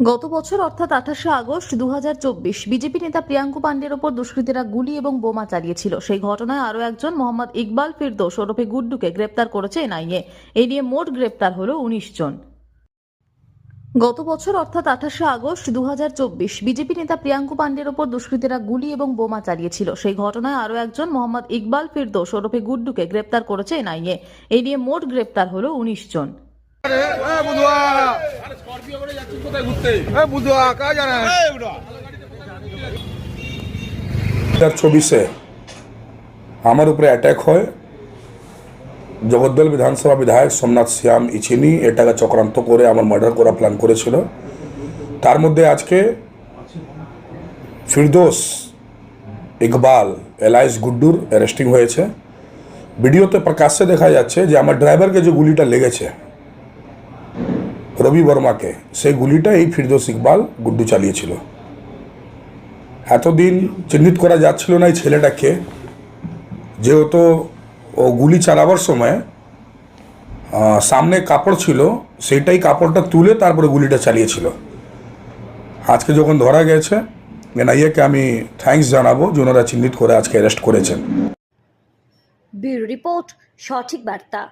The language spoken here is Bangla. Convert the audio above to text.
গত বছর, অর্থাৎ আঠাশে আগস্ট দু হাজার চব্বিশ, বিজেপি নেতা প্রিয়াঙ্কু পাণ্ডের ওপর দুষ্কৃতীরা গুলি এবং বোমা চালিয়েছিল। সেই ঘটনায় আরও একজন, মোহাম্মদ ইকবাল ফিরদোস, ওরফে গুড্ডুকে গ্রেপ্তার করেছে এনআইএ। এই নিয়ে মোট গ্রেপ্তার হল উনিশ জন। গত বছর, অর্থাৎ আঠাশে আগস্ট দু হাজার চব্বিশ, বিজেপি নেতা প্রিয়াঙ্কু পাণ্ডের ওপর দুষ্কৃতীরা গুলি এবং বোমা চালিয়েছিল। সেই ঘটনায় আরও একজন, মোহাম্মদ ইকবাল ফিরদোস, ওরফে গুড্ডুকে গ্রেপ্তার করেছে এনআইএ। এই নিয়ে মোট গ্রেপ্তার হল উনিশ জন এ বুধুয়া এ বুধুয়া কাজ জানা হাজার চব্বিশে আমার উপরে অ্যাটাক হয়। জগদ্দল বিধানসভা বিধায়ক সোমনাথ শ্যাম ইচিনি এটাকে চক্রান্ত করে আমার মার্ডার করা প্ল্যান করেছিল। তার মধ্যে আজকে ফিরদোস ইকবাল এলাইস গুড্ডুর অ্যারেস্টিং হয়েছে। ভিডিওতে প্রকাশ্যে দেখা যাচ্ছে যে আমার ড্রাইভারকে যে গুলিটা লেগেছে রবি বর্মাকে, সেই গুলিটা এই ফিরদোস ইকবাল গুড্ডু চালিয়েছিল। এতদিন চিহ্নিত করা যাচ্ছিল না এই ছেলেটাকে, যেহেতু ও গুলি চালাবার সময় সামনে কাপড় ছিল, সেইটাই কাপড়টা তুলে তারপরে গুলিটা চালিয়েছিল। আজকে যখন ধরা গেছে, এনআইএকে আমি থ্যাঙ্কস জানাব যে ওনারা চিহ্নিত করে আজকে অ্যারেস্ট করেছেন। রিপোর্ট, সঠিক বার্তা।